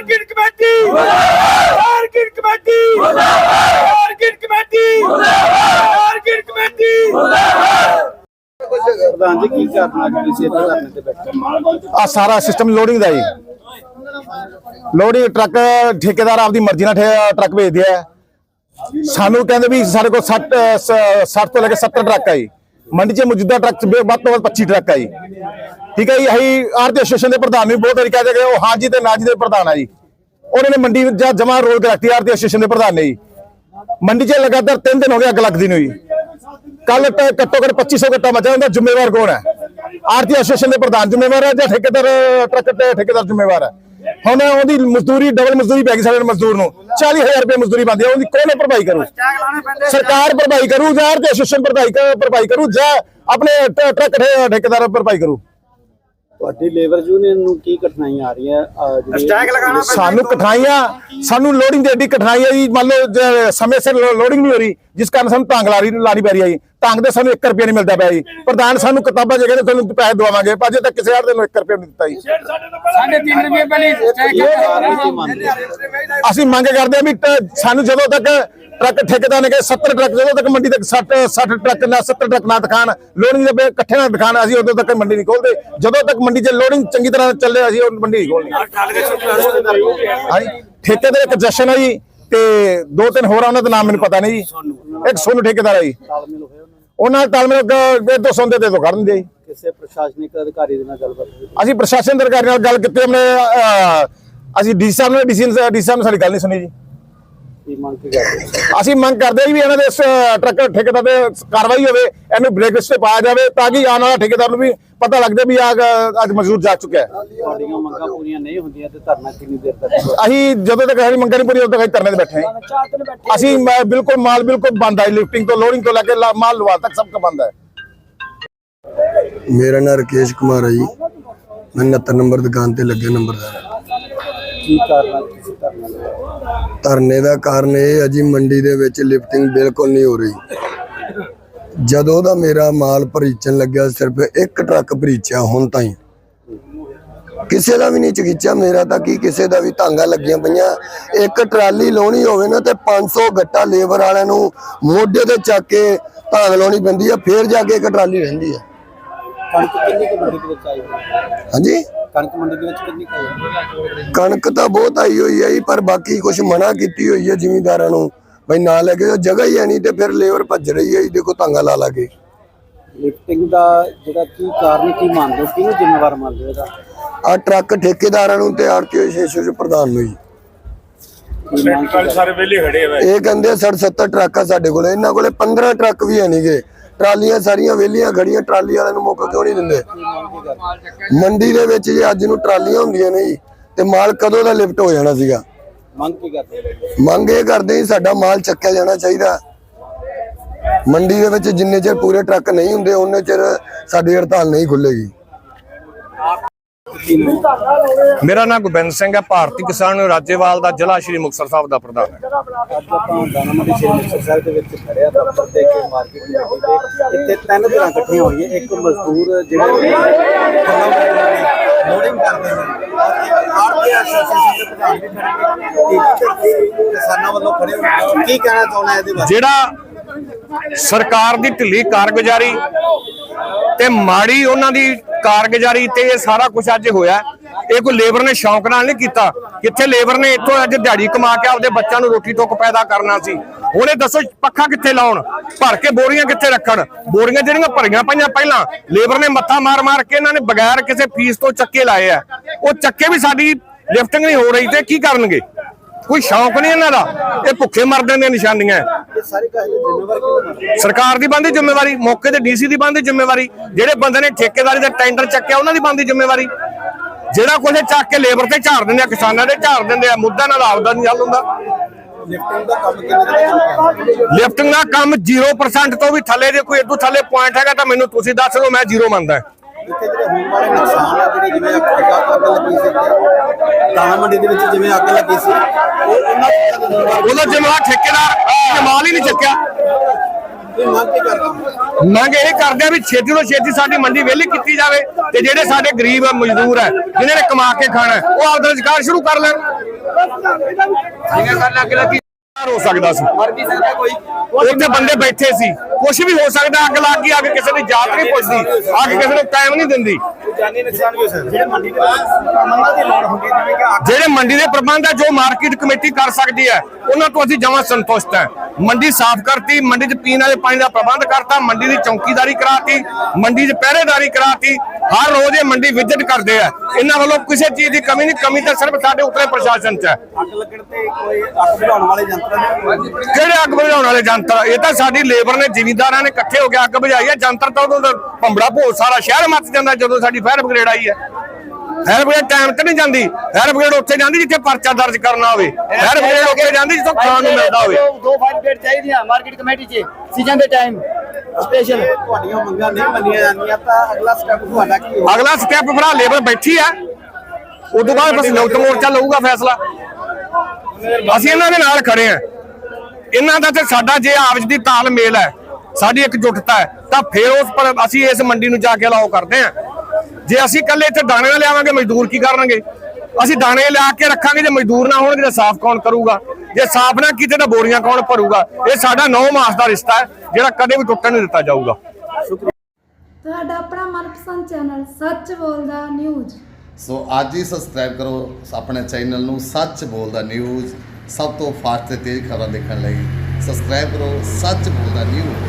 Target committee! Target committee! ਪ੍ਰਧਾਨ ਜੀ, ਕੀ ਕਰਨਾ ਕਿ ਕਿਸੇ ਦਾ ਧਰਨੇ ਤੇ ਬੈਠੇ ਆ ਸਾਰਾ ਸਿਸਟਮ ਲੋਡਿੰਗ ਦਾ ਜੀ। ਲੋਡਿੰਗ ਟਰੱਕ ਠੇਕੇਦਾਰ ਆਪਦੀ ਮਰਜ਼ੀ ਨਾਲ ਟਰੱਕ ਭੇਜਦੇ ਆ। ਸਾਨੂੰ ਕਹਿੰਦੇ ਵੀ ਸਾਡੇ ਕੋਲ 60 60 ਤੋਂ ਲੈ ਕੇ 70 ਟਰੱਕ ਆ ਜੀ। ਮੰਡੀ 'ਚ ਮੌਜੂਦਾ ਟਰੱਕ ਵੱਧ ਤੋਂ ਵੱਧ 25 ਟਰੱਕ ਆ ਜੀ। ਠੀਕ ਹੈ ਜੀ, ਅਸੀਂ ਆਰਤੀ ਐਸੋਸੀਏਸ਼ਨ ਦੇ ਪ੍ਰਧਾਨ ਵੀ ਬਹੁਤ ਵਾਰੀ ਕਹਿ ਦੇ ਉਹ ਹਾਂਜੀ ਤੇ ਨਾ ਜੀ ਦੇ ਪ੍ਰਧਾਨ ਆ ਜੀ। ਉਹਨਾਂ ਨੇ ਮੰਡੀ ਵਿੱਚ ਜਮਾ ਰੋਲ ਕੇ ਰੱਖਤੀ, ਆਰਤੀ ਐਸੋਸੀਏਸ਼ਨ ਦੇ ਪ੍ਰਧਾਨ ਨੇ ਜੀ। ਮੰਡੀ 'ਚ ਲਗਾਤਾਰ 3 ਦਿਨ ਹੋ ਗਏ ਅੱਗ ਲੱਗਦੀ ਨੂੰ ਜੀ। ਕੱਲ ਘੱਟੋ ਘੱਟ 2500 ਗੱਟਾ ਮਚਾ ਉਹਦਾ ਜ਼ਿੰਮੇਵਾਰ ਕੌਣ ਹੈ? ਆਰਤੀ ਐਸੋਸੀਏਸ਼ਨ ਦੇ ਪ੍ਰਧਾਨ ਜ਼ਿੰਮੇਵਾਰ ਹੈ ਜਾਂ ਠੇਕੇਦਾਰ ਟਰੱਕ ਤੇ ਠੇਕੇਦਾਰ ਜ਼ਿੰਮੇਵਾਰ ਹੈ? ਹੁਣ ਉਹਦੀ ਮਜ਼ਦੂਰੀ ਡਬਲ ਮਜ਼ਦੂਰੀ ਪੈ ਗਈ ਸਾਡੇ ਮਜ਼ਦੂਰ ਨੂੰ। 40000 ਰੁਪਏ ਮਜ਼ਦੂਰੀ ਬੰਦੀ ਹੈ ਉਹਦੀ ਕੌਣ ਭਰਪਾਈ ਕਰੂ? ਸਰਕਾਰ ਭਰਪਾਈ ਕਰੂ ਜਾਂ ਆਰਤੀ ਐਸੋਸੀਏਸ਼ਨ ਭਰਪਾਈ ਭਰਪਾਈ ਕਰੂ ਜਾਂ ਆਪਣੇ ਟਰੱਕ ਠੇਕੇਦਾਰ ਭਰਪਾਈ ਕਰੂ? ਤੁਹਾਡੀ ਲੇਬਰ ਯੂਨੀਅਨ ਨੂੰ ਕੀ ਕਠਿਨਾਈਆਂ ਆ ਰਹੀਆਂ ਸਟੈਕ ਲਗਾਉਣਾ ਸਾਨੂੰ ਕਠਿਨਾਈਆਂ ਸਾਨੂੰ ਲੋਡਿੰਗ ਦੀ ਐਡੀ ਕਠਿਨਾਈ ਹੈ ਜੀ ਮੰਨ ਲਓ ਸਮੇਂ ਸਿਰ ਲੋਡਿੰਗ ਨਹੀਂ ਹੋ ਰਹੀ ਜਿਸ ਕਾਰਨ ਸਾਨੂੰ ਢੰਗ ਲਾਰੀ ਲਾਣੀ ਪੈ ਰਹੀ ਹੈ ਜੀ। ਢੰਗ ਦੇ ਸਾਨੂੰ 1 ਰੁਪਿਆ ਨਹੀਂ ਮਿਲਦਾ ਪਿਆ ਜੀ। ਪ੍ਰਧਾਨ ਸਾਨੂੰ ਕਿਤਾਬਾਂ ਜੇ ਕਹਿੰਦੇ ਤੁਹਾਨੂੰ ਪੈਸੇ ਦਵਾਵਾਂਗੇ ਪਰ ਅਜੇ ਤੱਕ ਕਿਸੇ ਹਰ ਦੇ ਨੂੰ 1 ਰੁਪਿਆ ਨਹੀਂ ਦਿੱਤਾ ਜੀ। ਸਾਢੇ 3 ਰੁਪਏ ਪਹਿਲੇ? ਅਸੀਂ ਮੰਗ ਕਰਦੇ ਹਾਂ ਵੀ ਸਾਨੂੰ ਜਦੋਂ ਤੱਕ ਟਰੱਕ ਠੇਕੇਦਾਰ ਨੇ ਕਿ 70 ਟਰੱਕ ਜਦੋਂ ਤੱਕ ਮੰਡੀ ਤੱਕ 60 60 ਟਰੱਕ ਨਾ 70 ਟਰੱਕ ਨਾ ਦਿਖਾਣ ਲੋਡਿੰਗ ਦੇ ਇਕੱਠੇ ਨਾ ਦਿਖਾਣ ਅਸੀਂ ਉਦੋਂ ਤੱਕ ਮੰਡੀ ਨਹੀਂ ਖੋਲਦੇ ਜਦੋਂ ਤੱਕ ਮੰਡੀ 'ਚ ਲੋਡਿੰਗ ਚੰਗੀ ਤਰ੍ਹਾਂ ਚੱਲੇ ਅਸੀਂ ਉਹ ਮੰਡੀ ਨਹੀਂ ਖੋਲਣੀ ਹਾਂਜੀ। ਠੇਕੇਦਾਰ ਇੱਕ ਜਸ਼ਨ ਹੈ ਜੀ। ਤੇ ਦੋ ਤਿੰਨ ਹੋਰ ਆ ਉਹਨਾਂ ਦਾ ਨਾਮ ਮੈਨੂੰ ਪਤਾ ਨਹੀਂ ਜੀ। ਇੱਕ ਸੋਨੂ ਠੇਕੇਦਾਰ ਆ ਜੀ। ਉਹਨਾਂ ਨਾਲ? ਤਾਲਮੇਲ ਇਹ ਤੋਂ ਸੌਂਦੇ ਤੇ ਤੋਂ ਕਰਨ ਦੇ ਜੀ ਪ੍ਰਸ਼ਾਸਨਿਕ ਅਧਿਕਾਰੀ ਦੇ ਨਾਲ ਗੱਲਬਾਤ ਅਸੀਂ ਪ੍ਰਸ਼ਾਸਨ ਦੇ ਅਧਿਕਾਰੀ ਨਾਲ ਗੱਲ ਕੀਤੀ ਅਸੀਂ ਡੀਸੀ ਸਾਹਿਬ ਨੇ ਡੀਸੀ ਸਾਹਿਬ ਨੇ ਸਾਡੀ ਗੱਲ ਨਹੀਂ ਸੁਣੀ ਜੀ। ਕੀ ਮੰਗ ਕੀ ਕਰਦੇ ਹੋ? ਅਸੀਂ ਮੰਗ ਕਰਦੇ ਹਾਂ ਜੀ ਵੀ ਇਹਨਾਂ ਦੇ ਇਸ ਟਰੱਕ ਠੇਕੇਦਾਰ ਤੇ ਕਾਰਵਾਈ ਹੋਵੇ ਇਹਨੂੰ ਬ੍ਰੇਕ ਲਿਸਟ ਤੇ ਪਾਇਆ ਜਾਵੇ ਤਾਂ ਕਿ ਆਉਣ ਵਾਲਾ ਠੇਕੇਦਾਰ ਨੂੰ ਵੀ ਪਤਾ ਲੱਗ ਜਾਵੇ ਵੀ ਆ ਅੱਜ ਮਜ਼ਦੂਰ ਜਾ ਚੁੱਕਿਆ ਹੈ। ਤੁਹਾਡੀਆਂ ਮੰਗਾਂ ਪੂਰੀਆਂ ਨਹੀਂ ਹੁੰਦੀਆਂ ਤੇ ਧਰਨਾ ਕਿੰਨੀ ਦੇਰ ਤੱਕ ਅਸੀਂ ਜਦੋਂ ਤੱਕ ਸਾਡੀ ਮੰਗਾਂ ਨਹੀਂ ਪੂਰੀ ਉਦੋਂ ਤੱਕ ਅਸੀਂ ਧਰਨੇ ਤੇ ਬੈਠੇ ਹਾਂ ਅਸੀਂ ਮੈਂ ਬਿਲਕੁਲ ਮਾਲ ਬਿਲਕੁਲ ਬੰਦ ਹੈ ਲਿਫਟਿੰਗ ਤੋਂ ਲੋਡਿੰਗ ਤੋਂ ਲੈ ਕੇ ਮਾਲ ਲਵਾ ਤੱਕ ਸਭ ਕੁਝ ਬੰਦ ਹੈ ਮੇਰਾ ਨਾਮ ਰਕੇਸ਼ ਕੁਮਾਰ ਹੈ ਜੀ। ਮੈਂ 69 ਨੰਬਰ ਦੁਕਾਨ ਤੇ ਲੱਗਿਆ ਨੰਬਰਦਾਰ। ਕੀ ਕਾਰਨ ਹੈ ਕਿਸੇ ਧਰਨਾ ਲਿਆ ਧਰਨੇ ਦਾ ਕਾਰਨ ਇਹ ਹੈ ਜੀ, ਮੰਡੀ ਦੇ ਵਿੱਚ ਲਿਫਟਿੰਗ ਬਿਲਕੁਲ ਨਹੀਂ ਹੋ ਰਹੀ। ਜਦੋਂ ਦਾ ਮੇਰਾ ਮਾਲ ਭਰੀਚਣ ਲੱਗਿਆ, ਸਿਰਫ ਇੱਕ ਟਰੱਕ ਭਰੀਚਿਆ ਹੁਣ ਤਾਈਂ। ਕਿਸੇ ਦਾ ਵੀ ਨਹੀਂ ਚਗੀਚਾ ਮੇਰਾ ਤਾਂ ਕੀ ਕਿਸੇ ਦਾ ਵੀ ਤਾਂਗਾ ਲੱਗੀਆਂ ਪਈਆਂ। ਇੱਕ ਟਰਾਲੀ ਲਾਉਣੀ ਹੋਵੇ ਨਾ ਤੇ 500 ਗੱਟਾ ਲੇਬਰ ਵਾਲਿਆਂ ਨੂੰ ਮੋਢੇ ਤੇ ਚੱਕ ਕੇ ਧਾਂਗ ਲਾਉਣੀ ਪੈਂਦੀ ਆ ਫੇਰ ਜਾ ਕੇ ਇੱਕ ਟਰਾਲੀ ਰਹਿੰਦੀ ਆ ਕਣਕ ਕਿੰਨੀ ਕੁ ਮੰਡੀ ਦੇ ਵਿੱਚ ਆਈ? ਹੋਈ ਹੈ? ਹਾਂਜੀ? ਕਣਕ ਮੰਡੀ ਦੇ ਵਿੱਚ ਕਿੰਨੀ ਕੁ ਆਈ? ਹੋਈ ਹੈ? ਕਣਕ ਤਾਂ ਬਹੁਤ ਆਈ ਹੋਈ ਹੈ ਜੀ ਪਰ ਬਾਕੀ ਕੁਝ ਮਨਾ ਕੀਤੀ ਹੋਈ ਹੈ ਜ਼ਿਮੀਂਦਾਰਾਂ ਨੂੰ। ਬਈ ਨਾ ਲੈ ਕੇ ਜਾਓ, ਜਗ੍ਹਾ ਹੀ ਹੈ ਨਹੀਂ ਤੇ ਫਿਰ ਲੇਬਰ ਭੱਜ ਰਹੀ ਹੈ ਜੀ ਦੇਖੋ ਤਾਂਗਾ ਲਾ ਲਾ ਕੇ। ਲਿਫਟਿੰਗ ਦਾ ਜਿਹੜਾ ਕੀ ਕਾਰਨ ਕੀ ਮੰਨਦੇ ਹੋ? ਕਿਹਨੂੰ ਜ਼ਿੰਮੇਵਾਰ ਮੰਨਦੇ ਹੋ ਇਹਦਾ? ਆ ਟਰੱਕ ਠੇਕੇਦਾਰਾਂ ਨੂੰ ਤੇ ਆਰਟੀਓ ਸ਼ੇਸ਼ੋ ਚ ਪ੍ਰਧਾਨ ਨੂੰ ਜੀ। ਕੀ ਮੰਗ ਕੀ ਕਰਦੇ? ਸਾਰੇ ਵੇਲੇ ਖੜੇ ਆ ਇਹ ਕਹਿੰਦੇ 60 70 ਟਰੱਕ ਆ ਸਾਡੇ ਕੋਲੇ ਇਹਨਾਂ ਕੋਲੇ 15 ਟਰੱਕ ਵੀ ਹੈ ਨਹੀਂਗੇ ਟਰਾਲੀਆਂ ਸਾਰੀਆਂ ਵਿਹਲੀਆਂ ਖੜੀਆਂ ਟਰਾਲੀ ਵਾਲਿਆਂ ਨੂੰ ਮੌਕਾ ਕਿਉਂ ਨਹੀਂ ਦਿੰਦੇ? ਮੰਡੀ ਦੇ ਵਿੱਚ ਜੇ ਅੱਜ ਨੂੰ ਟਰਾਲੀਆਂ ਹੁੰਦੀਆਂ ਨੇ ਜੀ ਤੇ ਮਾਲ ਕਦੋਂ ਦਾ ਲਿਫਟ ਹੋ ਜਾਣਾ ਸੀਗਾ? ਮੰਗ ਕੀ ਕਰਦੇ? ਮੰਗ ਇਹ ਕਰਦੇ ਜੀ ਸਾਡਾ ਮਾਲ ਚੱਕਿਆ ਜਾਣਾ ਚਾਹੀਦਾ। ਮੰਡੀ ਦੇ ਵਿੱਚ ਜਿੰਨੇ ਚਿਰ ਪੂਰੇ ਟਰੱਕ ਨਹੀਂ ਹੁੰਦੇ ਉਹਨੇ ਚਿਰ ਸਾਡੀ ਹੜਤਾਲ ਨਹੀਂ ਖੁੱਲੇਗੀ। ਮੇਰਾ ਨਾਮ ਗੋਬਿੰਦ ਸਿੰਘ ਹੈ ਭਾਰਤੀ ਕਿਸਾਨ ਰਾਜੇਵਾਲ ਦਾ ਜ਼ਿਲ੍ਹਾ ਸ਼੍ਰੀ ਮੁਕਤਸਰ ਸਾਹਿਬ ਦਾ ਪ੍ਰਧਾਨ ਹੈ। ਅੱਜ ਆਪਾਂ ਦਾਣਾ ਮੰਡੀ ਸ਼੍ਰੀ ਮੁਕਤਸਰ ਸਾਹਿਬ ਦੇ ਵਿੱਚ ਖੜੇ ਆ ਦਫ਼ਤਰ ਦੇ ਕੇ ਮਾਰਕੀਟ ਦੇ ਵਿੱਚ ਇੱਥੇ ਤਿੰਨ ਤਰ੍ਹਾਂ ਇਕੱਠੀਆਂ ਹੋਈਆਂ ਇੱਕ ਮਜ਼ਦੂਰ ਜਿਹੜੇ ਲੋਡਿੰਗ ਕਰਦੇ ਨੇ। ਆਰਟੀ ਐਸੋਸੀਏਸ਼ਨ ਦੇ ਪ੍ਰਧਾਨ ਵੀ ਖੜੇ ਨੇ। ਤੀਜੀ ਕਿਸਾਨਾਂ ਵੱਲੋਂ ਖੜੇ ਹੋਏ ਕੀ ਕਹਿਣਾ ਚਾਹੁੰਦਾ ਇਹਦੇ ਬਾਰੇ? ਜਿਹੜਾ ਸਰਕਾਰ ਦੀ ਢਿੱਲੀ ਕਾਰਗੁਜ਼ਾਰੀ ਤੇ ਮਾੜੀ ਉਹਨਾਂ ਦੀ ਕਾਰਗੁਜ਼ਾਰੀ ਤੇ ਇਹ ਸਾਰਾ ਕੁਝ ਅੱਜ ਹੋਇਆ ਇਹ ਕੋਈ ਲੇਬਰ ਨੇ ਸ਼ੌਂਕ ਨਾਲ ਨਹੀਂ ਕੀਤਾ। ਕਿੱਥੇ ਲੇਬਰ ਨੇ ਇੱਥੋਂ ਅੱਜ ਦਿਹਾੜੀ ਕਮਾ ਕੇ ਆਪਦੇ ਬੱਚਿਆਂ ਨੂੰ ਰੋਟੀ ਟੁੱਕ ਪੈਦਾ ਕਰਨਾ ਸੀ। ਹੁਣ ਇਹ ਦੱਸੋ ਪੱਖਾ ਕਿੱਥੇ ਲਾਉਣ? ਭਰ ਕੇ ਬੋਰੀਆਂ ਕਿੱਥੇ ਰੱਖਣ? ਬੋਰੀਆਂ ਜਿਹੜੀਆਂ ਭਰੀਆਂ ਪਈਆਂ ਪਹਿਲਾਂ, ਲੇਬਰ ਨੇ ਮੱਥਾ ਮਾਰ ਮਾਰ ਕੇ ਇਹਨਾਂ ਨੇ ਬਗੈਰ ਕਿਸੇ ਫੀਸ ਤੋਂ ਚੱਕੇ ਲਾਏ ਆ। ਉਹ ਚੱਕੇ ਵੀ ਸਾਡੀ ਲਿਫਟਿੰਗ ਨਹੀਂ ਹੋ ਰਹੀ ਤੇ ਕੀ ਕਰਨਗੇ? ਕੋਈ ਸ਼ੌਂਕ ਨਹੀਂ ਇਹਨਾਂ ਦਾ। ਇਹ ਭੁੱਖੇ ਮਰਦਿਆਂ ਦੀਆਂ ਨਿਸ਼ਾਨੀਆਂ। ਸਰਕਾਰ ਦੀ ਬੰਦੀ ਜ਼ਿੰਮੇਵਾਰੀ ਮੌਕੇ ਤੇ ਡੀਸੀ ਦੀ ਬੰਦੀ ਜ਼ਿੰਮੇਵਾਰੀ ਜਿਹੜੇ ਬੰਦੇ ਨੇ ਠੇਕੇਦਾਰੀ ਦਾ ਟੈਂਡਰ ਚੱਕਿਆ ਉਹਨਾਂ ਦੀ ਬੰਦੀ ਜ਼ਿੰਮੇਵਾਰੀ। ਜਿਹੜਾ ਕੁਝ ਚੱਕ ਕੇ ਲੇਬਰ ਤੇ ਝਾੜ ਦਿੰਦੇ ਆ ਕਿਸਾਨਾਂ ਦੇ ਝਾੜ ਦਿੰਦੇ ਆ ਮੁੱਦਾ ਨਾਲ ਆਪਦਾ ਨਹੀਂ ਹੱਲ ਹੁੰਦਾ। ਲਿਫਟਿੰਗ ਦਾ ਕੰਮ ਕਿੰਨੇ ਦਿਨ ਚੱਲ ਪਿਆ ਲਿਫਟਿੰਗ ਦਾ ਕੰਮ 0% ਤੋਂ ਵੀ ਥੱਲੇ ਦੇ ਕੋਈ ਇਦੋਂ ਥੱਲੇ ਪੁਆਇੰਟ ਹੈਗਾ ਤਾਂ ਮੈਨੂੰ ਤੁਸੀਂ ਦੱਸ ਦਿਓ ਮੈਂ ਜ਼ੀਰੋ ਮੰਨਦਾ। ਇੱਥੇ ਜਿਹੜੇ ਹੋਣ ਵਾਲੇ ਨੁਕਸਾਨ ਆ ਜਿਹੜੇ ਜਿਵੇਂ ਅੱਗ ਅੱਗ ਅੱਗ ਲੱਗੀ ਸੀ ਦਾਣਾ ਮੰਡੀ ਦੇ ਵਿੱਚ ਜਿਵੇਂ ਅੱਗ ਲੱਗੀ ਸੀ ਉਹ ਉਹਨਾਂ ਉਹਦਾ ਜਮਾ ਠੇਕੇਦਾਰ ਜਮਾਲ ਹੀ ਨਹੀਂ ਚੱਕਿਆ। ਮੰਗ ਕੀ ਕਰਦੇ ਮੰਗ ਇਹ ਕਰਦੇ ਆ ਵੀ ਛੇਤੀ ਤੋਂ ਛੇਤੀ ਸਾਡੀ ਮੰਡੀ ਵਿਹਲੀ ਕੀਤੀ ਜਾਵੇ ਤੇ ਜਿਹੜੇ ਸਾਡੇ ਗਰੀਬ ਮਜ਼ਦੂਰ ਹੈ ਜਿਨ੍ਹਾਂ ਨੇ ਕਮਾ ਕੇ ਖਾਣਾ ਉਹ ਆਪਦਾ ਰੁਜ਼ਗਾਰ ਸ਼ੁਰੂ ਕਰ ਲੈਣ। ਜਿਵੇਂ ਗੱਲ ਅੱਗ ਲੱਗੀ ਹੋ ਸਕਦਾ ਸੀ। ਮਰ ਵੀ ਸਕਦਾ ਕੋਈ? ਉੱਥੇ ਬੰਦੇ ਬੈਠੇ ਸੀ। ਕੁਝ ਵੀ ਹੋ ਸਕਦਾ ਅੱਗ ਲੱਗ ਗਈ ਅੱਗ ਕਿਸੇ ਦੀ ਜਾਤ ਨਹੀਂ ਪੁੱਛਦੀ ਅੱਗ ਕਿਸੇ ਨੂੰ ਟਾਈਮ ਨਹੀਂ ਦਿੰਦੀ। ਜਾਨੀ ਨੁਕਸਾਨ ਵੀ ਹੋ ਸਕਦਾ। ਜਿਹੜੇ ਮੰਡੀ ਦੇ ਵਿੱਚ ਕੰਮਾਂ ਦੀ ਲੋੜ ਹੁੰਦੀ ਹੈ ਜਿਵੇਂ ਕਿ ਅੱਗ ਜਿਹੜੇ ਮੰਡੀ ਦੇ ਪ੍ਰਬੰਧ ਹੈ ਜੋ ਮਾਰਕੀਟ ਕਮੇਟੀ ਕਰ ਸਕਦੀ ਹੈ ਉਹਨਾਂ ਤੋਂ ਅਸੀਂ ਜਮਾਂ ਸੰਤੁਸ਼ਟ ਹੈ। ਮੰਡੀ ਸਾਫ਼ ਕਰਤੀ ਮੰਡੀ 'ਚ ਪੀਣ ਵਾਲੇ ਪਾਣੀ ਦਾ ਪ੍ਰਬੰਧ ਕਰਤਾ ਮੰਡੀ ਦੀ ਚੌਕੀਦਾਰੀ ਕਰਾਤੀ ਮੰਡੀ 'ਚ ਪਹਿਰੇਦਾਰੀ ਕਰਾਤੀ ਹਰ ਰੋਜ਼ ਇਹ ਮੰਡੀ ਵਿਜ਼ਿਟ ਕਰਦੇ ਆ। ਇਹਨਾਂ ਵੱਲੋਂ ਕਿਸੇ ਚੀਜ਼ ਦੀ ਕਮੀ ਨਹੀਂ ਕਮੀ ਤਾਂ ਸਿਰਫ ਸਾਡੇ ਉੱਤਰੇ ਪ੍ਰਸ਼ਾਸਨ 'ਚ ਹੈ। ਅੱਗ ਲੱਗਣ ਤੇ ਕੋਈ ਅੱਗ ਬੁਝਾਉਣ ਵਾਲੇ ਯੰਤਰ ਨੇ ਕਿਹੜੇ ਅੱਗ ਬੁਝਾਉਣ ਵਾਲੇ ਜੰਤਰ ਇਹ ਤਾਂ ਸਾਡੀ ਲੇਬਰ ਨੇ ਜ਼ਿਮੀਂਦਾਰਾਂ ਨੇ ਇਕੱਠੇ ਹੋ ਕੇ ਅੱਗ ਬੁਝਾਈ ਹੈ। ਜੰਤਰ ਤਾਂ ਉਦੋਂ ਭੰਬੜਾ ਭੋ ਸਾਰਾ ਸ਼ਹਿਰ ਮੱਚ ਜਾਂਦਾ ਜਦੋਂ ਸਾਡੀ ਫਾਇਰ ਬ੍ਰਿਗੇਡ ਆਈ ਹੈ। ਫਾਇਰ ਬ੍ਰਿਗੇਡ ਟਾਈਮ ਤੇ ਨਹੀਂ ਜਾਂਦੀ। ਫਾਇਰ ਬ੍ਰਿਗੇਡ ਉੱਥੇ ਜਾਂਦੀ ਜਿੱਥੇ ਪਰਚਾ ਦਰਜ ਕਰਨਾ ਹੋਵੇ। ਫਾਇਰ ਬ੍ਰਿਗੇਡ ਉੱਥੇ ਜਾਂਦੀ ਜਿੱਥੋਂ ਖਾਣ ਨੂੰ ਮਿਲਦਾ ਹੋਵੇ। ਦੋ ਫਾਈਵ ਪਲੇਟ ਚਾਹੀਦੀਆਂ ਮਾਰਕੀਟ ਕਮੇਟੀ 'ਚ ਸੀਜ਼ਨ ਦੇ ਟਾਈਮ ਸਪੈਸ਼ਲ ਤੁਹਾਡੀਆਂ ਮੰਗਾਂ ਨਹੀਂ ਮੰਨੀਆਂ ਜਾਂਦੀਆਂ ਤਾਂ ਅਗਲਾ ਸਟੈਪ ਤੁਹਾਡਾ ਕੀ ਹੋਊ ਅਗਲਾ ਸਟੈਪ ਭਰਾ ਲੇਬਰ ਬੈਠੀ ਹੈ ਉਦੋਂ ਬਾਅਦ ਬਸ ਸੰਯੁਕਤ ਮੋਰਚਾ ਲਊਗਾ ਫੈਸਲਾ। ਅਸੀਂ ਇਹਨਾਂ ਦੇ ਨਾਲ ਖੜੇ ਆ। ਇਹਨਾਂ ਦਾ ਤੇ ਸਾਡਾ ਜੇ ਆਪਸ ਦੀ ਤਾਲਮੇਲ ਹੈ ਸਾਡੀ ਇਕਜੁੱਟਤਾ ਹੈ ਤਾਂ ਫਿਰ ਉਸ ਪਰ ਅਸੀਂ ਇਸ ਮੰਡੀ ਨੂੰ ਜਾ ਕੇ ਅਲਾਓ ਕਰਦੇ ਆ। ਜੇ ਅਸੀਂ ਇਕੱਲੇ ਇੱਥੇ ਦਾਣੇ ਲਿਆਵਾਂਗੇ ਮਜ਼ਦੂਰ ਕੀ ਕਰਨਗੇ? ਅਸੀਂ ਦਾਣੇ ਲਿਆ ਕੇ ਰੱਖਾਂਗੇ ਜੇ ਮਜ਼ਦੂਰ ਨਾ ਹੋਣਗੇ ਤਾਂ ਸਾਫ਼ ਕੌਣ ਕਰੂਗਾ? ਜੇ ਸਾਫ਼ ਨਾ ਕੀਤੇ ਤਾਂ ਬੋਰੀਆਂ ਕੌਣ ਭਰੂਗਾ? ਇਹ ਸਾਡਾ 9 ਮਾਸ ਦਾ ਰਿਸ਼ਤਾ ਹੈ ਜਿਹੜਾ ਕਦੇ ਵੀ ਟੁੱਟਣ ਨਹੀਂ ਦਿੱਤਾ ਜਾਊਗਾ। ਤੁਹਾਡਾ ਆਪਣਾ ਮਨਪਸੰਦ ਚੈਨਲ ਸੱਚ ਬੋਲਦਾ ਨਿਊਜ਼। ਸੋ ਅੱਜ ਹੀ ਸਬਸਕ੍ਰਾਈਬ ਕਰੋ ਆਪਣੇ ਚੈਨਲ ਨੂੰ ਸੱਚ ਬੋਲਦਾ ਨਿਊਜ਼ ਸਭ ਤੋਂ ਫਾਸਟ ਤੇ ਤੇਜ਼ ਖਬਰਾਂ ਦੇਖਣ ਲਈ ਸਬਸਕ੍ਰਾਈਬ ਕਰੋ ਸੱਚ ਬੋਲਦਾ ਨਿਊਜ਼।